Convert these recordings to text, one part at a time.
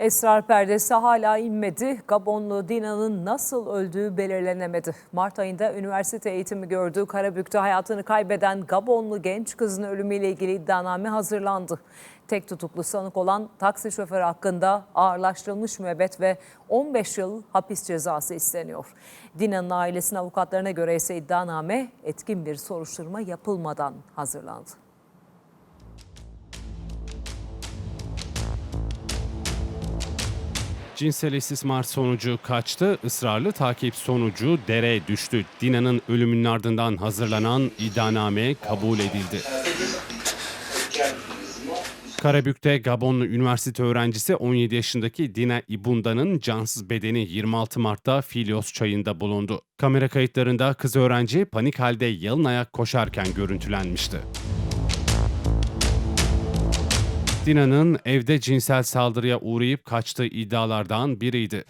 Esrar perdesi hala inmedi. Gabonlu Dina'nın nasıl öldüğü belirlenemedi. Mart ayında üniversite eğitimi gördüğü Karabük'te hayatını kaybeden Gabonlu genç kızın ölümüyle ilgili iddianame hazırlandı. Tek tutuklu sanık olan taksi şoförü hakkında ağırlaştırılmış müebbet ve 15 yıl hapis cezası isteniyor. Dina'nın ailesinin avukatlarına göre ise iddianame etkin bir soruşturma yapılmadan hazırlandı. Cinsel istismar sonucu kaçtı, ısrarlı takip sonucu dere düştü. Dina'nın ölümünün ardından hazırlanan iddianame kabul edildi. Karabük'te Gabonlu üniversite öğrencisi 17 yaşındaki Dina Ibunda'nın cansız bedeni 26 Mart'ta Filyos çayında bulundu. Kamera kayıtlarında kız öğrenci panik halde yalın ayak koşarken görüntülenmişti. Dina'nın evde cinsel saldırıya uğrayıp kaçtığı iddialardan biriydi.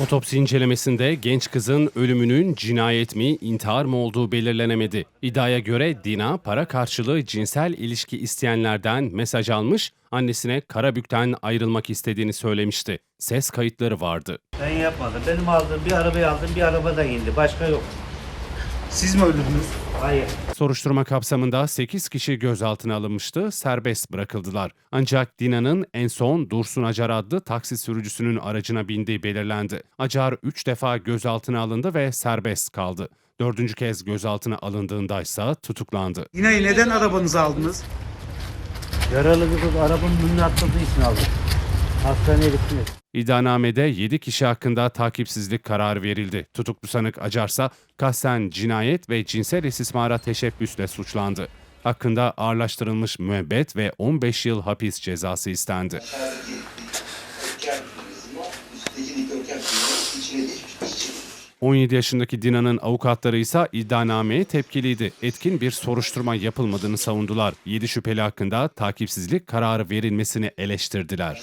Otopsi incelemesinde genç kızın ölümünün cinayet mi, intihar mı olduğu belirlenemedi. İddiaya göre Dina para karşılığı cinsel ilişki isteyenlerden mesaj almış, annesine Karabük'ten ayrılmak istediğini söylemişti. Ses kayıtları vardı. Ben yapmadım. Benim aldığım bir arabayı aldım, bir arabada indi. Başka yok. Siz mi öldürdünüz? Hayır. Soruşturma kapsamında 8 kişi gözaltına alınmıştı, serbest bırakıldılar. Ancak Dina'nın en son Dursun Acar adlı taksi sürücüsünün aracına bindiği belirlendi. Acar 3 defa gözaltına alındı ve serbest kaldı. Dördüncü kez gözaltına alındığında ise tutuklandı. Yine neden arabanızı aldınız? Yaralı bir kız arabanın önüne atladığı için aldım. Hastaneye gittiniz. İddianamede 7 kişi hakkında takipsizlik kararı verildi. Tutuklu sanık Acarsa kasten cinayet ve cinsel istismara teşebbüsle suçlandı. Hakkında ağırlaştırılmış müebbet ve 15 yıl hapis cezası istendi. aşağıdaki dikdörtgen prizma, üstteki dikdörtgen prizma içine geçmiş içi. 17 yaşındaki Dina'nın avukatları ise iddianameye tepkiliydi. Etkin bir soruşturma yapılmadığını savundular. 7 şüpheli hakkında takipsizlik kararı verilmesini eleştirdiler.